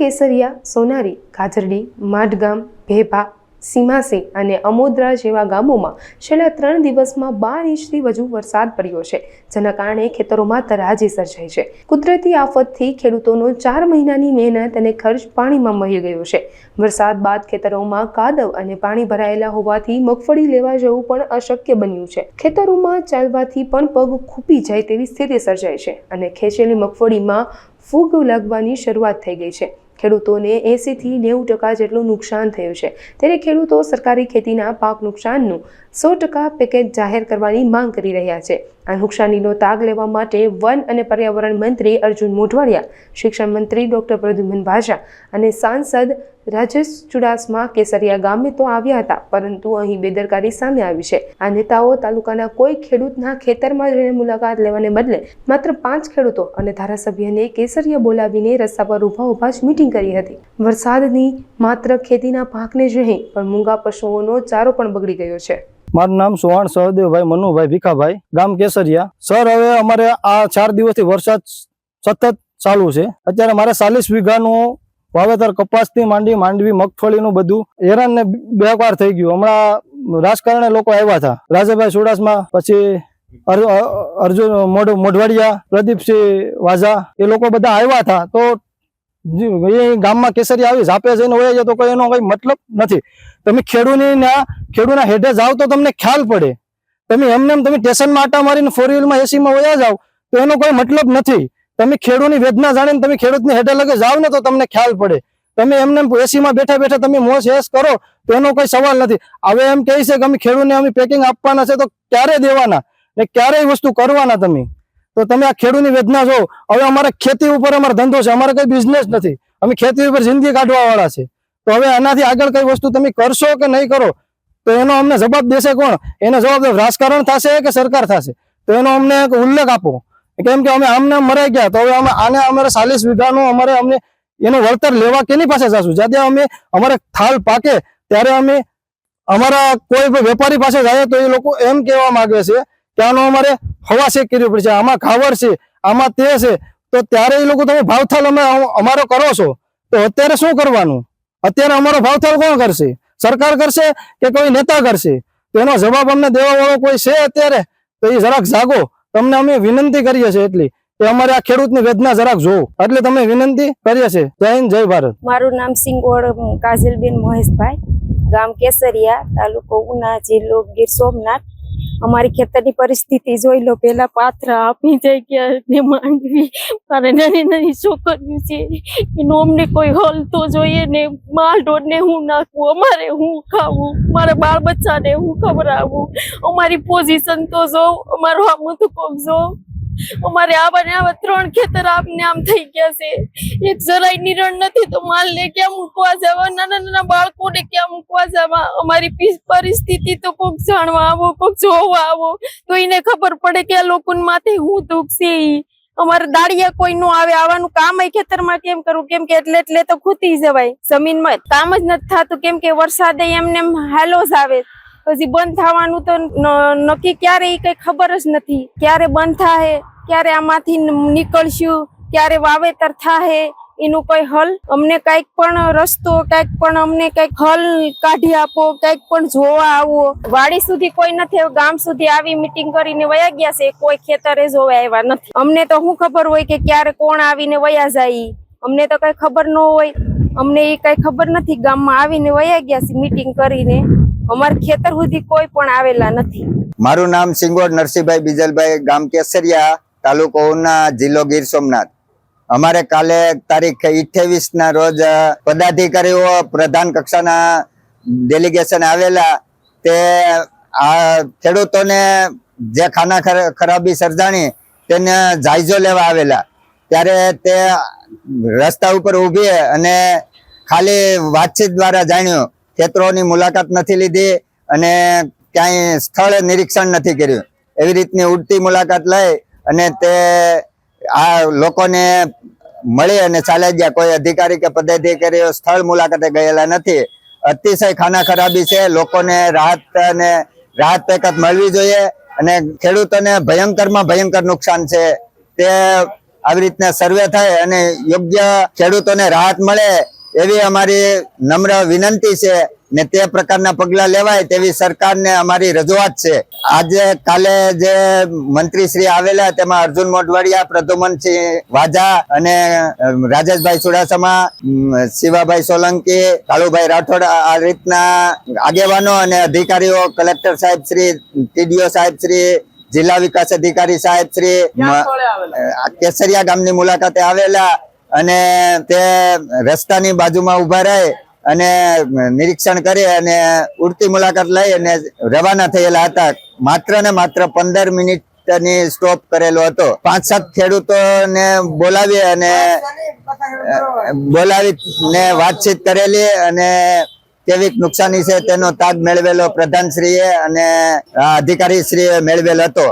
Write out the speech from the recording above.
કેસરિયા, સોનારી કાજરડી માઢગામ ભેભા, સીમાસી અને અમોદરા જેવા ગામોમાં છેલ્લા ત્રણ દિવસમાં બાર ઇંચથી વધુ વરસાદ પડ્યો છે, જેના કારણે ખેતરોમાં તરાજી સર્જાઈ છે. કુદરતી આફતથી ખેડૂતોનો ચાર મહિનાની મહેનત અને ખર્ચ પાણીમાં મહી ગયો છે. વરસાદ બાદ ખેતરોમાં કાદવ અને પાણી ભરાયેલા હોવાથી મગફળી લેવા જવું પણ અશક્ય બન્યું છે. ખેતરોમાં ચાલવાથી પણ પગ ખૂપી જાય તેવી સ્થિતિ સર્જાય છે અને ખેંચેલી મગફળીમાં ફૂગ લાગવાની શરૂઆત થઈ ગઈ છે. ખેડૂતોને એંસીથી નેવું ટકા જેટલું નુકસાન થયું છે. ત્યારે ખેડૂતો સરકારી ખેતીના પાક નુકસાનનું સો ટકા પેકેજ જાહેર કરવાની માંગ કરી રહ્યા છે. આ તાગ લેવા માટે વન અને પર્યાવરણ મંત્રી અર્જુન મોઢવાડિયા, શિક્ષણ મંત્રી ડોક્ટર પ્રદ્યુમન ભાષા અને સાંસદ રાજેશ ચુડાસમા કેસરિયા ગામે તો આવ્યા હતા, પરંતુ અહીં બેદરકારી સામે આવી છે. આ નેતાઓ તાલુકાના કોઈ ખેડૂતના ખેતરમાં જઈને મુલાકાત લેવાને બદલે માત્ર પાંચ ખેડૂતો અને ધારાસભ્યને કેસરિયા બોલાવીને રસ્તા પર ઊભા ઊભા જ મીટિંગ કરી હતી. વરસાદની માત્ર ખેતીના પાકને જ નહીં, પણ મૂંગા પશુઓનો ચારો પણ બગડી ગયો છે. મારું નામ સુહાણ સહદેવભાઈ, મનુભાઈ ભીખાભાઈ, ગામ કેસરિયા. સર, હવે અમારે આ ચાર દિવસથી વરસાદ સતત ચાલુ છે. અત્યારે મારે ચાલીસ વીઘાનું વાવેતર કપાસથી માંડી, માંડવી, મગફળીનું બધું હેરાન ને બેકાર થઈ ગયું. હમણાં રાજકારણે લોકો આવ્યા હતા. રાજાભાઈ ચુડાસમા, પછી અર્જુન મોઢવાડિયા, પ્રદીપસિંહ વાઝા, એ લોકો બધા આવ્યા હતા. તો ગામમાં કેસરી આવી, ઝાપે જઈને હોય જાય તો કોઈ એનો કઈ મતલબ નથી. તમે ખેડૂતની ના ખેડૂના હેઠે જાઓ તો તમને ખ્યાલ પડે. તમે એમને એમ, તમે સ્ટેશનમાં આટા મારીને ફોર વ્હીલમાં એસીમાં વયા જાઓ તો એનો કોઈ મતલબ નથી. તમે ખેડૂતની વેદના જાણીને તમે ખેડૂતની હેઠે લગે જાઓ ને તો તમને ખ્યાલ પડે. તમે એમને એસીમાં બેઠા બેઠા તમે મોસ હેસ કરો તો એનો કોઈ સવાલ નથી. હવે એમ કહે છે કે અમે ખેડૂતને અમે પેકિંગ આપવાના છે તો ક્યારે દેવાના? ને ક્યારેય વસ્તુ કરવાના તમે? તો તમે આ ખેડૂતની વેદના જો હવે અમારે ખેતી ઉપર અમારો ધંધો છે. અમારે કઈ બિઝનેસ નથી. અમે ખેતી ઉપર જિંદગી કાઢવા વાળા છે. તો હવે આનાથી આગળ કઈ વસ્તુ તમે કરશો કે નહીં કરો? તો એનો અમને જવાબ દેશે કોણ? એનો જવાબ રાજકારણ થશે કે સરકાર થશે? તો એનો અમને એક ઉલ્લેખ આપો. કેમ કે અમે આમને મરાઈ ગયા. તો હવે અમે આને અમારે ચાલીસ વીઘાનું અમારે અમને એનું વળતર લેવા કેની પાસે જશું? જ્યારે અમે અમારે થાલ પાકે, ત્યારે અમે અમારા કોઈ વેપારી પાસે જાય તો એ લોકો એમ કહેવા માગે છે આનો અમારે હવા શેક કરવી પડશે આમાં ખાવડ છે, આમાં તે છે. તો ત્યારે એ લોકો તમે ભાવથાલ અમે અમારો કરો છો. તો અત્યારે શું કરવાનું? અત્યારે અમારો ભાવથાલ કોણ કરશે? સરકાર કરશે કે કોઈ નેતા કરશે? તો એનો જવાબ અમને દેવા વાળો કોઈ છે અત્યારે? તો એ જરાક જાગો. તમને અમે વિનંતી કરીએ છીએ એટલી કે અમારે આ ખેડૂતની વેદના જરાક જોવો. એટલે તમે વિનંતી કરીએ છીએ. જય હિન્દ, જય ભારત. મારું નામ સિંગોડ કાજલબેન મહેશભાઈ. ગામ કેસરિયા, તાલુકો ઉના, જિલ્લો ગીર સોમનાથ. અમારી ખેતરની પરિસ્થિતિ જોઈ લો પેલા પાથરા આપી જાય ગયા ને માંડવી. મારે નાની નાની છોકરીઓ છે, એનો અમને કોઈ હલ તો જોઈએ ને માલ ઢોરને હું નાખવું અમારે હું ખાવું, મારા બાળ બચ્ચાને હું ખવડાવવું અમારી પોઝિશન તો જોઉં અમારો આમ તો કોક જોઉં અમારે આવા ને આવા ત્રણ ખેતર આપને આમ થઈ ગયા છે. એક જરાય નિરણ નથી તો માલ ને ક્યાં મૂકવા જવા? નાના નાના બાળકોને ક્યાં મૂકવા જવા? અમારી પરિસ્થિતિ તો કોક જાણવા આવો, કોક જોવા આવો. તો એને ખબર પડે કે આ લોકોને માથે હું દુઃખ છે. અમારે દાળિયા કોઈ નું આવે આવવાનું કામ ખેતરમાં કેમ કરવું કેમ કે એટલે એટલે તો ખૂતી જવાય. જમીનમાં કામ જ નથી થતું. કેમ કે વરસાદે એમને એમ હાલો જ આવે. પછી બંધ થવાનું તો નક્કી ક્યારે એ કઈ ખબર જ નથી. ક્યારે બંધ થાય ક્યારે આમાંથી નીકળશું ક્યારે વાવેતર થાય એનું કઈ હલ? અમને કંઈક પણ રસ્તો, કંઈક પણ અમને કંઈક હલ કાઢી આપો, કંઈક પણ જોવા આવો. વાડી સુધી કોઈ નથી ગામ સુધી આવી મીટિંગ કરીને વયા ગયા છે, કોઈ ખેતરે જોવા આવ્યા નથી. અમને તો શું ખબર હોય કે ક્યારે કોણ આવીને વયા જાય? અમને તો કઈ ખબર ન હોય. અમને એ કઈ ખબર નથી, ગામમાં આવીને વયા ગયા છે મીટિંગ કરીને. અમાર ખેતર સુધી કોઈ પણ આવેલા નથી. મારું નામ સિંગોડ નરસિંહભાઈ બીજલભાઈ ગામ કેસરિયા. તાલુકો જિલ્લો ગીર સોમનાથ. અમારે કાલે તારીખ 28 ના રોજ પદાધિકારીઓ પ્રધાન કક્ષાના ડેલિગેશન આવેલા. તે, આ ખેડૂતોને જે ખાના ખર- ખરાબી સર્જાણી, તેને જાયજો લેવા આવેલા. ત્યારે તે રસ્તા ઉપર ઊભી અને ખાલી વાતચીત દ્વારા જાણ્યું, ખેતરોની મુલાકાત નથી લીધી અને ક્યાંય સ્થળ નિરીક્ષણ નથી કર્યું. એવી રીતની ઉડતી મુલાકાત લઈ અને તે આ લોકોને મળી અને ચાલ્યા ગયા કોઈ અધિકારી કે પદાધિકારીઓ સ્થળ મુલાકાતે ગયેલા નથી. અતિશય ખાના ખરાબી છે. લોકોને રાહત અને રાહત પેકત મળવી જોઈએ અને ખેડૂતોને ભયંકરમાં ભયંકર નુકસાન છે. તે આવી રીતના સર્વે થાય અને યોગ્ય ખેડૂતોને રાહત મળે એવી અમારી નમ્ર વિનંતી છે ને તે પ્રકારના પગલા લેવાય તેવી સરકારને અમારી રજૂઆત છે. આજે કાલે જે મંત્રી શ્રી આવેલા તેમાં અર્જુન મોઢવાડિયા પ્રદ્યુમનસિંહ વાજા અને રાજેશભાઈ ચુડાસમા શિવાભાઈ સોલંકી કાળુભાઈ રાઠોડ આ રીતના આગેવાનો અને અધિકારીઓ કલેક્ટર સાહેબ શ્રી ટીડીઓ સાહેબ શ્રી જિલ્લા વિકાસ અધિકારી સાહેબ શ્રી કેસરિયા ગામની મુલાકાતે આવેલા અને તે રસ્તાની બાજુમાં ઊભા રહી અને નિરીક્ષણ કરી અને ઉડતી મુલાકાત લઈ અને રવાના થયેલા હતા. માત્ર ને માત્ર પંદર મિનિટની સ્ટોપ કરેલો હતો. પાંચ સાત ખેડૂતોને બોલાવી અને બોલાવી ને વાતચીત કરેલી અને કેવી નુકસાની છે તેનો તાગ મેળવેલો પ્રધાનશ્રીએ અને અધિકારીશ્રીએ મેળવેલ હતો.